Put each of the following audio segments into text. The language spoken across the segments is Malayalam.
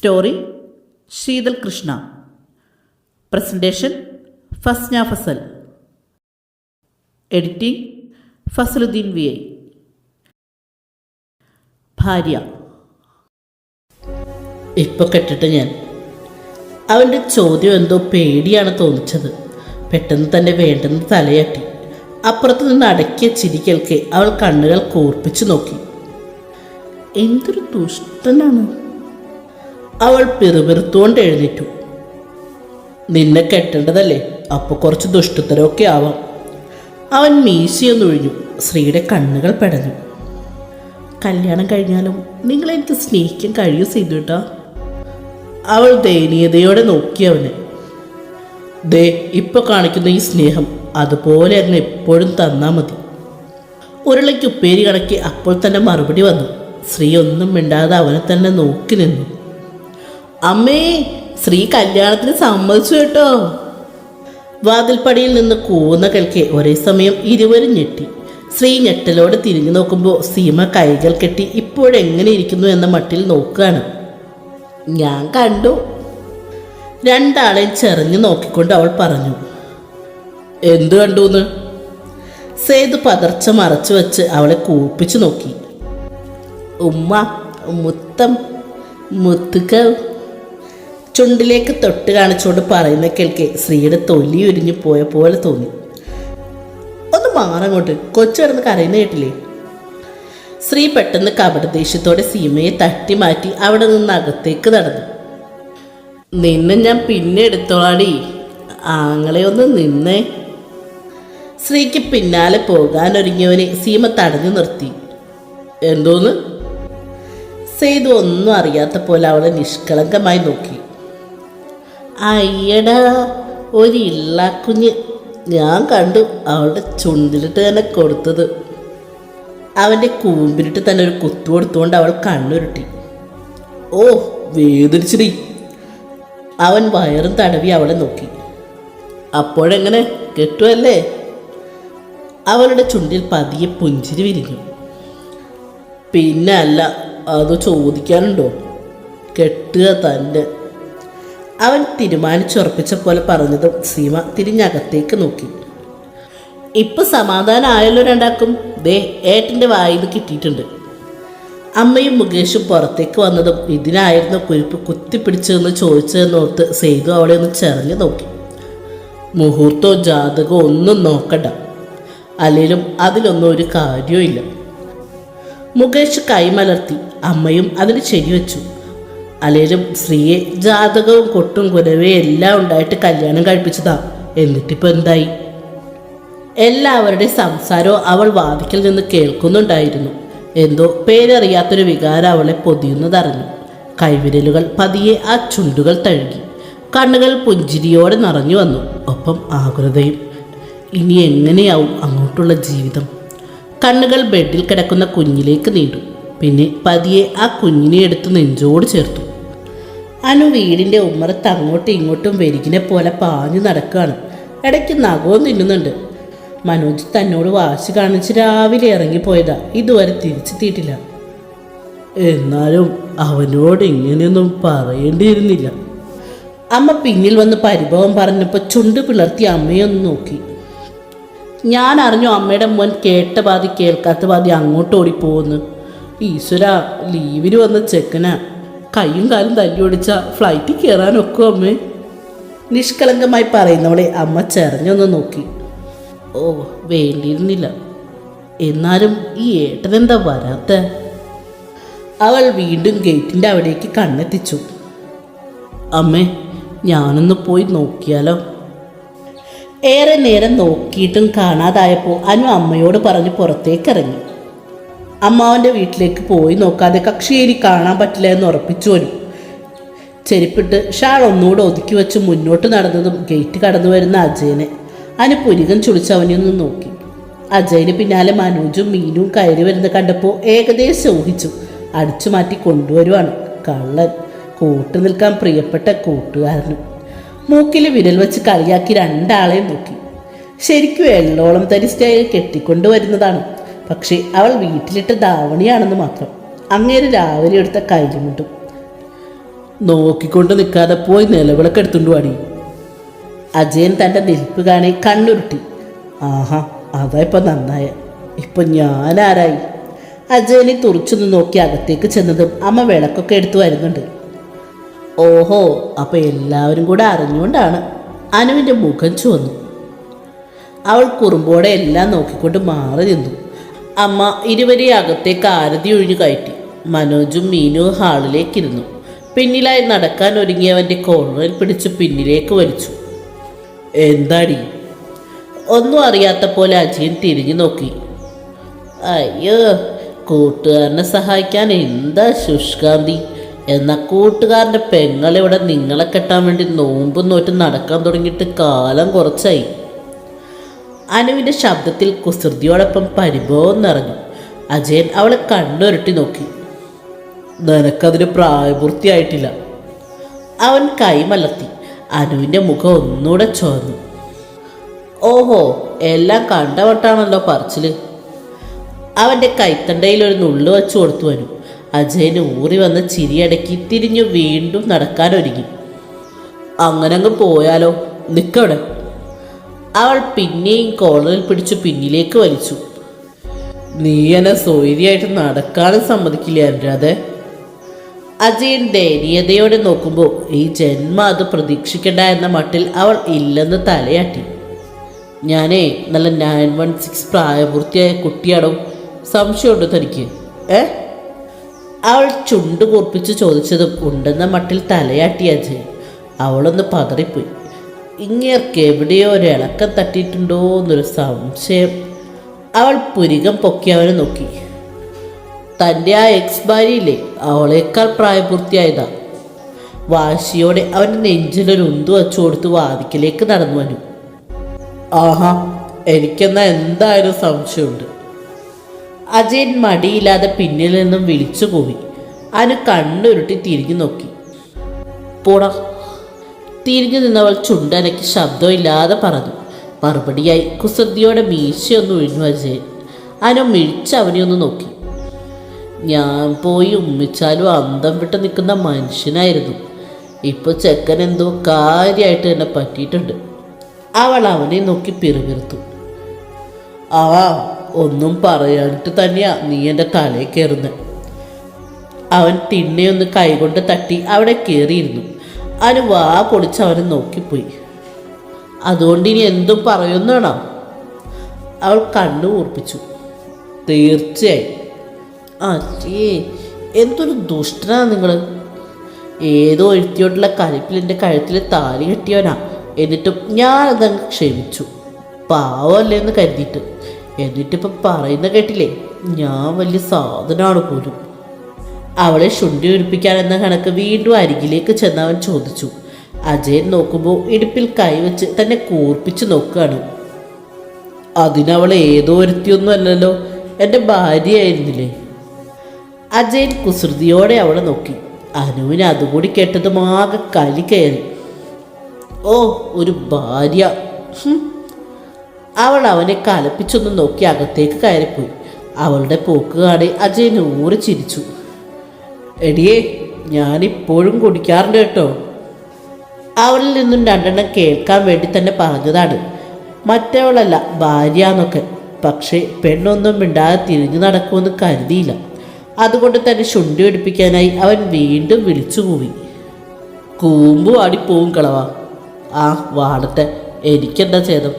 Story Sheethal Krishna. Presentation Fasna Fasal. Editing Fasaluddin V I. ഭാര്യ. ഇപ്പൊ കെട്ടിട്ട് ഞാൻ അവന്റെ ചോദ്യം എന്തോ പേടിയാണ് തോന്നിച്ചത്. പെട്ടെന്ന് തന്നെ വേണ്ടെന്ന് തലയാട്ടി. അപ്പുറത്ത് നിന്ന് അടക്കിയ ചിരിക്കൽക്ക് അവൾ കണ്ണുകൾ കൂർപ്പിച്ചു നോക്കി. എന്തൊരു ദുഷ്ടനാണ്. അവൾ പിറുപിറുത്തുകൊണ്ട് എഴുന്നേറ്റു. നിന്നെ കെട്ടേണ്ടതല്ലേ? അപ്പോൾ കുറച്ച് ദുഷ്ടത്തരമൊക്കെ ആവാം. അവൻ മീശയൊന്നൊഴിഞ്ഞു. സ്ത്രീയുടെ കണ്ണുകൾ പെടഞ്ഞു. കല്യാണം കഴിഞ്ഞാലും നിങ്ങൾ എനിക്ക് സ്നേഹിക്കാൻ കഴിയും ചെയ്തു കേട്ടോ അവൾ ദയനീയതയോടെ നോക്കി അവനെ. ദേ ഇപ്പൊ കാണിക്കുന്ന ഈ സ്നേഹം അതുപോലെ തന്നെ എപ്പോഴും തന്നാ മതി. ഉരുളയ്ക്ക് ഉപ്പേരി കണക്കി അപ്പോൾ തന്നെ മറുപടി വന്നു. സ്ത്രീ ഒന്നും മിണ്ടാതെ അവനെ തന്നെ നോക്കി നിന്നു. അമ്മേ ശ്രീ കല്യാണത്തിന് സമ്മതിച്ചു കേട്ടോ. വാതിൽപ്പടിയിൽ നിന്ന് കൂവുന്ന കേൾക്കെ ഒരേ സമയം ഇരുവരും ഞെട്ടി. ശ്രീ ഞെട്ടലോട് തിരിഞ്ഞു നോക്കുമ്പോൾ സീമ കൈകൾ കെട്ടി ഇപ്പോഴെങ്ങനെ ഇരിക്കുന്നു എന്ന മട്ടിൽ നോക്കുകയാണ്. ഞാൻ കണ്ടു. രണ്ടാളെയും ചെറിഞ്ഞു നോക്കിക്കൊണ്ട് അവൾ പറഞ്ഞു. എന്തു കണ്ടു എന്ന് സേതു പതർച്ച മറച്ചു വെച്ച് അവളെ കൂപ്പിച്ചു നോക്കി. ഉമ്മ മുത്തം മുത്തുക ചുണ്ടിലേക്ക് തൊട്ട് കാണിച്ചുകൊണ്ട് പറയുന്ന കേൾക്കെ സ്ത്രീയുടെ തൊലി ഉരിഞ്ഞു പോയ പോലെ തോന്നി. ഒന്ന് മാറങ്ങോട്ട് കൊച്ചു കിടന്ന് കരയുന്ന കേട്ടില്ലേ? സ്ത്രീ പെട്ടെന്ന് കപടദേഷ്യത്തോടെ സീമയെ തട്ടി മാറ്റി അവിടെ നിന്ന് അകത്തേക്ക് നടന്നു. നിന്നെ ഞാൻ പിന്നെ എടുത്തോളാടി. ആങ്ങളെ ഒന്ന് നിന്നേ. സ്ത്രീക്ക് പിന്നാലെ പോകാൻ ഒരുങ്ങിയവനെ സീമ തടഞ്ഞു നിർത്തി. എന്തോന്ന്? സെയ്തു ഒന്നും അറിയാത്ത പോലെ അവളെ നിഷ്കളങ്കമായി നോക്കി. അയ്യടാ ഒരു ഇള്ളാക്കുഞ്ഞ്. ഞാൻ കണ്ടു അവളുടെ ചുണ്ടിലിട്ട് തന്നെ കൊടുത്തത്. അവന്റെ കൂമ്പിലിട്ട് തന്നെ ഒരു കുത്തു കൊടുത്തുകൊണ്ട് അവൾ കണ്ണുരുട്ടി. ഓ വേദനിച്ചിടി. അവൻ വയറും തടവി അവളെ നോക്കി. അപ്പോഴെങ്ങനെ? കെട്ടുമല്ലേ അവളുടെ ചുണ്ടിൽ പതിയെ പുഞ്ചിരി വിരിഞ്ഞു. പിന്നെ അല്ല അത് ചോദിക്കാനുണ്ടോ? കെട്ടുക തന്നെ അവൻ തീരുമാനിച്ചുറപ്പിച്ച പോലെ പറഞ്ഞതും സീമ തിരിഞ്ഞകത്തേക്ക് നോക്കി. ഇപ്പൊ സമാധാനം ആയല്ലോ രണ്ടാക്കും. ദേ ഏട്ടന്റെ വായിൽ കിട്ടിയിട്ടുണ്ട്. അമ്മയും മുകേഷും പുറത്തേക്ക് വന്നതും ഇതിനായിരുന്നു കുരിപ്പ് കുത്തിപ്പിടിച്ചതെന്ന് ചോദിച്ചതെന്നോർത്ത് സെയ്തു അവളെ ഒന്ന് ചെറിഞ്ഞു നോക്കി. മുഹൂർത്തോ ജാതകമോ ഒന്നും നോക്കണ്ട. അല്ലെങ്കിലും അതിലൊന്നും ഒരു കാര്യവും ഇല്ല മുകേഷ് കൈമലർത്തി. അമ്മയും അതിന് ശരിവെച്ചു. അല്ലേലും സ്ത്രീയെ ജാതകവും കൊട്ടും കുരവേ എല്ലാം ഉണ്ടായിട്ട് കല്യാണം കഴിപ്പിച്ചതാ. എന്നിട്ടിപ്പോൾ എന്തായി? എല്ലാവരുടെയും സംസാരവും അവൾ വാതിക്കൽ നിന്ന് കേൾക്കുന്നുണ്ടായിരുന്നു. എന്തോ പേരറിയാത്തൊരു വികാരം അവളെ പൊതിയുന്നതറിഞ്ഞു. കൈവിരലുകൾ പതിയെ ആ ചുണ്ടുകൾ തഴുകി. കണ്ണുകൾ പുഞ്ചിരിയോടെ നിറഞ്ഞു വന്നു. ഒപ്പം ആകുലതയും. ഇനി എങ്ങനെയാവും അങ്ങോട്ടുള്ള ജീവിതം? കണ്ണുകൾ ബെഡിൽ കിടക്കുന്ന കുഞ്ഞിലേക്ക് നീണ്ടു. പിന്നെ പതിയെ ആ കുഞ്ഞിനെ എടുത്ത് നെഞ്ചോട് ചേർത്തു. അനു വീടിന്റെ ഉമ്മറത്ത് അങ്ങോട്ടും ഇങ്ങോട്ടും വെരികിനെ പോലെ പാഞ്ഞു നടക്കുകയാണ് ഇടയ്ക്ക് നഖവും തിന്നുന്നുണ്ട്. മനോജ് തന്നോട് വാശി കാണിച്ച് രാവിലെ ഇറങ്ങിപ്പോയതാ. ഇതുവരെ തിരിച്ചെത്തിയിട്ടില്ല എന്നാലും അവനോട് ഇങ്ങനെയൊന്നും പറയേണ്ടിയിരുന്നില്ല. അമ്മ പിന്നിൽ വന്ന് പരിഭവം പറഞ്ഞപ്പോൾ ചുണ്ട് പിളർത്തി അമ്മയൊന്ന് നോക്കി. ഞാൻ അറിഞ്ഞു അമ്മയുടെ മോൻ കേട്ട പാതി കേൾക്കാത്ത പാതി അങ്ങോട്ട് ഓടിപ്പോകുന്നു. ഈശ്വര ലീവിന് വന്ന ചെക്കനാ. കൈയും കാലും തല്ലി ഓടിച്ച ഫ്ലൈറ്റിൽ കയറാനൊക്കെ അമ്മേ? നിഷ്കളങ്കമായി പറയുന്നവളെ അമ്മ ചെറിഞ്ഞൊന്ന് നോക്കി. ഓ വേണ്ടിയിരുന്നില്ല. എന്നാലും ഈ ഏട്ടനെന്താ വരാത്ത? അവൾ വീണ്ടും ഗേറ്റിന്റെ അവിടേക്ക് കണ്ണെത്തിച്ചു. അമ്മേ ഞാനൊന്ന് പോയി നോക്കിയാലോ? ഏറെ നേരം നോക്കിയിട്ടും കാണാതായപ്പോൾ അനു അമ്മയോട് പറഞ്ഞ് പുറത്തേക്ക് ഇറങ്ങി അമ്മാവന്റെ വീട്ടിലേക്ക് പോയി നോക്കാതെ കക്ഷിയേരി കാണാൻ പറ്റില്ല എന്ന് ഉറപ്പിച്ചു വരും ചെരുപ്പിട്ട് ഷാൾ ഒന്നുകൂടെ ഒതുക്കി വെച്ച് മുന്നോട്ട് നടന്നതും ഗേറ്റ് കടന്നു വരുന്ന അജയനെ. അതിന് പുരികം ചുളിച്ച് അവനൊന്ന് നോക്കി. അജയന് പിന്നാലെ മനോജും മീനും കയറി വരുന്നത് കണ്ടപ്പോൾ ഏകദേശം ഊഹിച്ചു. അടിച്ചു മാറ്റി കൊണ്ടുവരുവാണ് കള്ളൻ. കൂട്ടു നിൽക്കാൻ പ്രിയപ്പെട്ട കൂട്ടുകാരനും. മൂക്കിൽ വിരൽ വെച്ച് കളിയാക്കി രണ്ടാളെയും നോക്കി. ശരിക്കും എള്ളോളം തരി സ്റ്റൈൽ കെട്ടിക്കൊണ്ട് വരുന്നതാണ് പക്ഷേ അവൾ വീട്ടിലിട്ട ധാവണിയാണെന്ന് മാത്രം. അങ്ങേര് രാവിലെ എടുത്ത കൈമുണ്ടും നോക്കിക്കൊണ്ട് നിൽക്കാതെ പോയി നിലവിളക്ക് എടുത്തുകൊണ്ട് പാടി അജയൻ തന്റെ നിൽപ്പ് കാണി കണ്ണുരുട്ടി. ആഹാ അതാ ഇപ്പം നന്നായ. ഇപ്പം ഞാനാരായി? അജയനെ തുറച്ചൊന്ന് നോക്കി അകത്തേക്ക് ചെന്നതും അമ്മ വിളക്കൊക്കെ എടുത്തു വരുന്നുണ്ട്. ഓഹോ അപ്പം എല്ലാവരും കൂടെ അറിഞ്ഞുകൊണ്ടാണ് അനുവിന്റെ മുഖം ചുവന്നു. അവൾ കുറുമ്പോടെ എല്ലാം നോക്കിക്കൊണ്ട് മാറി നിന്നു. അമ്മ ഇരുവരെയാകത്തെ കാരതി ഒഴിഞ്ഞു കയറ്റി മനോജും മീനു ഹാളിലേക്കിരുന്നു. പിന്നിലായി നടക്കാൻ ഒരുങ്ങിയവന്റെ കോർണറിൽ പിടിച്ച് പിന്നിലേക്ക് വലിച്ചു. എന്താടി? ഒന്നും അറിയാത്ത പോലെ അജയൻ തിരിഞ്ഞു നോക്കി. അയ്യോ കൂട്ടുകാരനെ സഹായിക്കാൻ എന്താ ശുഷ്കാന്തി? എന്നാ കൂട്ടുകാരന്റെ പെങ്ങളിവിടെ നിങ്ങളെ കെട്ടാൻ വേണ്ടി നോമ്പും നോറ്റ് നടക്കാൻ തുടങ്ങിയിട്ട് കാലം കുറച്ചായി. അനുവിന്റെ ശബ്ദത്തിൽ കുസൃതിയോടൊപ്പം പരിഭവം നിറഞ്ഞു. അജയൻ അവളെ കണ്ണുരുട്ടി നോക്കി. നിനക്കതിന് പ്രായപൂർത്തിയായിട്ടില്ല. അവൻ കൈമലർത്തി. അനുവിന്റെ മുഖം ഒന്നുകൂടെ ചോർന്നു. ഓഹോ എല്ലാം കണ്ടവട്ടാണല്ലോ പറച്ചിൽ. അവന്റെ കൈത്തണ്ടയിൽ ഒരു നുള്ളു വച്ചു കൊടുത്തു വരും അജയന് ഊറി വന്ന് ചിരിയടക്കി തിരിഞ്ഞു വീണ്ടും നടക്കാനൊരുങ്ങി. അങ്ങനെ അങ്ങ് പോയാലോ? നിക്കവിടെ. അവൾ പിന്നെയും കോളറിൽ പിടിച്ചു പിന്നിലേക്ക് വലിച്ചു. നീ എന്നെ സൗകര്യമായിട്ട് നടക്കാനും സമ്മതിക്കില്ല അനുരാധെ? അജയൻ ദയനീയതയോടെ നോക്കുമ്പോൾ ഈ ജന്മ അത് പ്രതീക്ഷിക്കണ്ട എന്ന മട്ടിൽ അവൾ ഇല്ലെന്ന് തലയാട്ടി. ഞാനേ നല്ല നയൻ വൺ സിക്സ് പ്രായപൂർത്തിയായ കുട്ടിയാണോ? സംശയമുണ്ട് തനിക്ക്? ഏ? അവൾ ചുണ്ട് കുറിപ്പിച്ച് ചോദിച്ചതും ഉണ്ടെന്ന മട്ടിൽ തലയാട്ടി അജയൻ. അവളൊന്ന് പതറിപ്പോയി. ഇങ്ങേർക്ക് എവിടെയോ ഒരു ഇളക്കം തട്ടിയിട്ടുണ്ടോ എന്നൊരു സംശയം. അവൾ പുരികം പൊക്കി അവനെ നോക്കി. തന്റെ ആ എക്സ് ഭാര്യയില്ലേ അവളേക്കാൾ പ്രായപൂർത്തിയായതാ. വാശിയോടെ അവന്റെ നെഞ്ചിലൊരു ഉന്തു വച്ചു കൊടുത്ത് വാതിക്കലേക്ക് നടന്നു വന്നു. ആഹാ എനിക്കെന്നാ എന്തായാലും സംശയമുണ്ട്. അജയൻ മടിയില്ലാതെ പിന്നിൽ നിന്നും വിളിച്ചു പോയി അനു കണ്ണുരുട്ടി തിരിഞ്ഞു നോക്കി. പോടാ. തിരിഞ്ഞു നിന്നവൾ ചുണ്ടനക്ക് ശബ്ദമില്ലാതെ പറഞ്ഞു. മറുപടിയായി കുസൃതിയോടെ മീശയൊന്ന് ഒഴിഞ്ഞു അജയൻ അനു മിഴിച്ച് അവനെ ഒന്ന് നോക്കി. ഞാൻ പോയി ഉമ്മിച്ചാലും അന്തം വിട്ട് നിൽക്കുന്ന മനുഷ്യനായിരുന്നു. ഇപ്പോൾ ചെക്കൻ എന്തോ കാര്യമായിട്ട് എന്നെ പറ്റിയിട്ടുണ്ട്. അവൾ അവനെ നോക്കി പിറുപിറുത്തു. ആ ഒന്നും പറയാനിട്ട് തന്നെയാ നീ എന്റെ തലയിൽ കയറുന്നത് അവൻ തിണ്ണയൊന്ന് കൈകൊണ്ട് തട്ടി അവിടെ കയറിയിരുന്നു അവന് വാ പൊളിച്ച് അവനെ നോക്കിപ്പോയി. അതുകൊണ്ട് ഇനി എന്തും പറയുന്നാണോ അവൾ കണ്ണു കൂർപ്പിച്ചു തീർച്ചയായും. അച്ഛേ എന്തൊരു ദുഷ്ടനാ നിങ്ങൾ ഏതോ എഴുത്തിയോട്ടുള്ള കലിപ്പിൽ എന്റെ കഴുത്തിൽ താലി കെട്ടിയവനാ. എന്നിട്ടും ഞാനതങ്ങ് ക്ഷമിച്ചു. പാവമല്ലേ എന്ന് കരുതിയിട്ട്. എന്നിട്ടിപ്പം പറയുന്ന കേട്ടില്ലേ? ഞാൻ വലിയ സാധനമാണ് പോലും. അവളെ ശുണ്ടി ഉരുപ്പിക്കാനെന്ന കണക്ക് വീണ്ടും അരികിലേക്ക് അവൻ ചോദിച്ചു. അജയൻ നോക്കുമ്പോൾ ഇടുപ്പിൽ കൈവച്ച് തന്നെ കൂർപ്പിച്ച് നോക്കുകയാണ്. അതിനവൾ ഏതോ ഒരുത്തിയൊന്നും അല്ലല്ലോ എന്റെ ഭാര്യയായിരുന്നില്ലേ? അജയൻ കുസൃതിയോടെ അവളെ നോക്കി. അനുവിന് അതുകൂടി കേട്ടതും ആകെ കലി കയറി. ഓ ഒരു ഭാര്യ. അവൾ അവനെ കലപ്പിച്ചൊന്ന് നോക്കി അകത്തേക്ക് കയറിപ്പോയി. അവളുടെ പോക്ക് കാണി അജയൻ ഊറി ചിരിച്ചു എടിയേ ഞാനിപ്പോഴും കുടിക്കാറുണ്ട് കേട്ടോ. അവളിൽ നിന്നും രണ്ടെണ്ണം കേൾക്കാൻ വേണ്ടി തന്നെ പറഞ്ഞതാണ്. മറ്റവളല്ല ഭാര്യ എന്നൊക്കെ പക്ഷേ പെണ്ണൊന്നും മിണ്ടാതെ തിരിഞ്ഞു നടക്കുമെന്ന് കരുതിയില്ല. അതുകൊണ്ട് തന്നെ ശുണ്ടി പിടിപ്പിക്കാനായി അവൻ വീണ്ടും വിളിച്ചു കൂവി. കൂമ്പു ആടിപ്പോവും കളവാ. ആ വാടത്തെ എനിക്കെന്താ ചെയ്തു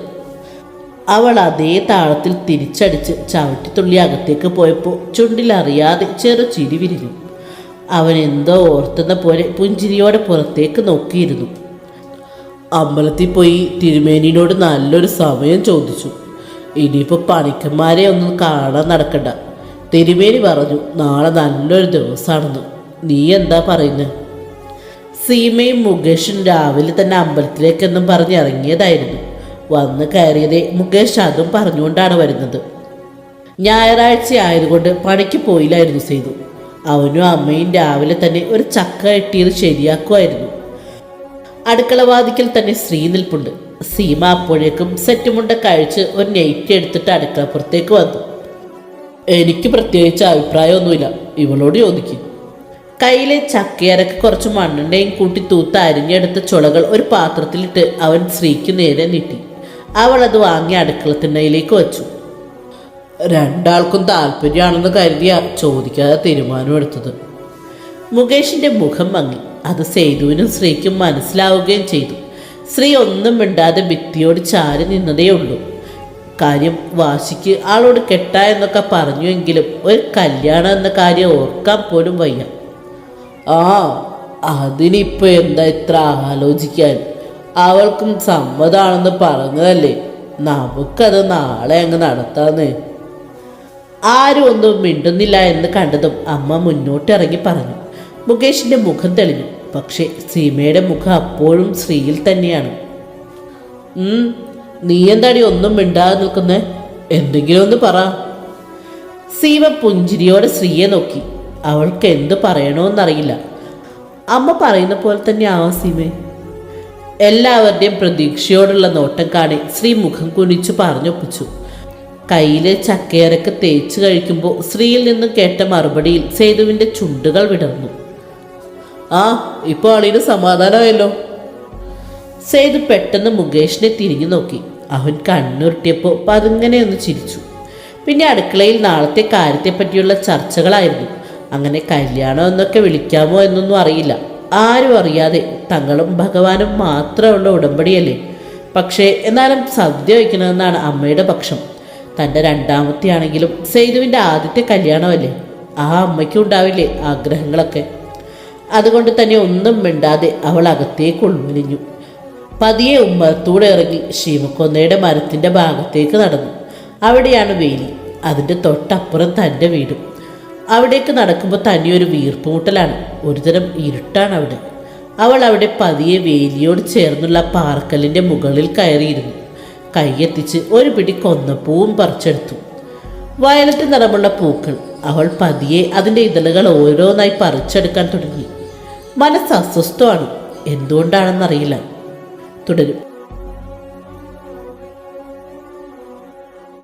അവൾ അതേ താളത്തിൽ തിരിച്ചടിച്ച് ചവിട്ടിത്തുള്ളി അകത്തേക്ക് പോയപ്പോൾ ചുണ്ടിലറിയാതെ ചെറു ചിരി വിരിഞ്ഞു. അവൻ എന്തോ ഓർത്തുന്ന പോലെ പുഞ്ചിരിയോടെ പുറത്തേക്ക് നോക്കിയിരുന്നു. അമ്പലത്തിൽ പോയി തിരുമേനിയോട് നല്ലൊരു സമയം ചോദിച്ചു. ഇനിയിപ്പോൾ പണിക്കന്മാരെ ഒന്നും കാണാൻ നടക്കണ്ട തിരുമേനി പറഞ്ഞു നാളെ നല്ലൊരു ദിവസമാണെന്ന് നീ എന്താ പറയുന്നത് സീമയും മുകേഷും രാവിലെ തന്നെ അമ്പലത്തിലേക്കെന്നും പറഞ്ഞ് ഇറങ്ങിയതായിരുന്നു. വന്ന് കയറിയതേ മുകേഷ് അതും പറഞ്ഞുകൊണ്ടാണ് വരുന്നത്. ഞായറാഴ്ച ആയതുകൊണ്ട് പണിക്ക് പോയില്ലായിരുന്നു സേതു. അവനും അമ്മയും രാവിലെ തന്നെ ഒരു ചക്ക കെട്ടിയത് ശരിയാക്കുമായിരുന്നു. അടുക്കളവാതിക്കൽ തന്നെ സ്ത്രീ നിൽപ്പുണ്ട്. സീമ അപ്പോഴേക്കും സെറ്റുമുണ്ട കഴിച്ച് ഒരു നെയ്റ്റ് എടുത്തിട്ട് അടുക്കളപ്പുറത്തേക്ക് വന്നു. എനിക്ക് പ്രത്യേകിച്ച് അഭിപ്രായമൊന്നുമില്ല. ഇവളോട് ചോദിക്കും. കയ്യിലെ ചക്കയരക്ക് കുറച്ച് മണ്ണെണ്ണയും കൂട്ടി തൂത്ത് അരിഞ്ഞെടുത്ത ചുളകൾ ഒരു പാത്രത്തിലിട്ട് അവൻ സ്ത്രീക്ക് നേരെ നീട്ടി. അവൾ അത് വാങ്ങി അടുക്കളത്തിണ്ണയിലേക്ക് വച്ചു. രണ്ടാൾക്കും താല്പര്യമാണെന്ന് കരുതിയ ചോദിക്കാതെ തീരുമാനമെടുത്തത്. മുകേഷിന്റെ മുഖം മങ്ങി. അത് സേതുവിനും സ്ത്രീക്കും മനസ്സിലാവുകയും ചെയ്തു. സ്ത്രീ ഒന്നും മിണ്ടാതെ ഭിത്തിയോട് ചാരി നിന്നതേ ഉള്ളൂ. കാര്യം വാശിക്ക് ആളോട് കെട്ട എന്നൊക്കെ പറഞ്ഞുവെങ്കിലും ഒരു കല്യാണം എന്ന കാര്യം ഓർക്കാൻ പോലും വയ്യ. ആ അതിനിപ്പോൾ എന്താ ഇത്ര ആലോചിക്കാൻ? അവൾക്കും സമ്മതാണെന്ന് പറഞ്ഞതല്ലേ? നമുക്കത് നാളെ അങ്ങ് നടത്താന്നേ. ആരും ഒന്നും മിണ്ടുന്നില്ല എന്ന് കണ്ടതും അമ്മ മുന്നോട്ടിറങ്ങി പറഞ്ഞു. മുകേഷിന്റെ മുഖം തെളിഞ്ഞു. പക്ഷേ സീമയുടെ മുഖം അപ്പോഴും ശ്രീയിൽ തന്നെയാണ്. നീ എന്താടി ഒന്നും മിണ്ടാതെ നിൽക്കുന്നേ? എന്തെങ്കിലും ഒന്ന് പറ. സീമ പുഞ്ചിരിയോടെ ശ്രീയെ നോക്കി. അവൾക്ക് എന്ത് പറയണമെന്നറിയില്ല അമ്മ പറയുന്ന പോലെ തന്നെ ആവാം സീമേ. എല്ലാവരുടെയും പ്രതീക്ഷയോടുള്ള നോട്ടം കാണി ശ്രീ മുഖം കുനിച്ചു പറഞ്ഞൊപ്പിച്ചു. കയ്യിലെ ചക്കയരക്ക് തേച്ച് കഴിക്കുമ്പോൾ സ്ത്രീയിൽ നിന്ന് കേട്ട മറുപടിയിൽ സേതുവിന്റെ ചുണ്ടുകൾ വിടർന്നു. ആ ഇപ്പോൾ അളിന് സമാധാനമായല്ലോ. സേതു പെട്ടെന്ന് മുകേഷിനെ തിരിഞ്ഞു നോക്കി. അവൻ കണ്ണുരുട്ടിയപ്പോൾ പതുങ്ങനെ ഒന്ന് ചിരിച്ചു. പിന്നെ അടുക്കളയിൽ നാളത്തെ കാര്യത്തെപ്പറ്റിയുള്ള ചർച്ചകളായിരുന്നു. അങ്ങനെ കല്യാണം എന്നൊക്കെ വിളിക്കാമോ എന്നൊന്നും അറിയില്ല. ആരും അറിയാതെ തങ്ങളും ഭഗവാനും മാത്രമുള്ള ഉടമ്പടിയല്ലേ? പക്ഷേ എന്നാലും സദ്യ വയ്ക്കണമെന്നാണ് അമ്മയുടെ പക്ഷം. തന്റെ രണ്ടാമത്തെ ആണെങ്കിലും സേതുവിന്റെ ആദ്യത്തെ കല്യാണമല്ലേ? ആ അമ്മയ്ക്കും ഉണ്ടാവില്ലേ ആഗ്രഹങ്ങളൊക്കെ? അതുകൊണ്ട് തന്നെ ഒന്നും മിണ്ടാതെ അവൾ അകത്തേക്ക് ഉൾവലിഞ്ഞു പതിയെ ഉമ്മറത്തൂടെ ഇറങ്ങി ശിവക്കൊന്നയുടെ മരത്തിന്റെ ഭാഗത്തേക്ക് നടന്നു. അവിടെയാണ് വേലി. അതിന്റെ തൊട്ടപ്പുറം തന്റെ വീടും. അവിടേക്ക് നടക്കുമ്പോൾ തനിയൊരു ഒരു വീർപ്പുമുട്ടലാണ്. ഒരുതരം ഇരുട്ടാണ് അവിടെ അവൾ അവിടെ പതിയെ വേലിയോട് ചേർന്നുള്ള പാർക്കലിന്റെ മുകളിൽ കയറിയിരുന്നു. കൈയെത്തിച്ച് ഒരു പിടി കൊന്നപ്പൂവും പറിച്ചെടുത്തു. വയലറ്റ് നിറമുള്ള പൂക്കൾ. അവൾ പതിയെ അതിന്റെ ഇതളുകൾ ഓരോന്നായി പറിച്ചെടുക്കാൻ തുടങ്ങി. മനസ്സ് അസ്വസ്ഥമാണ്. എന്തുകൊണ്ടാണെന്നറിയില്ല. തുടരും.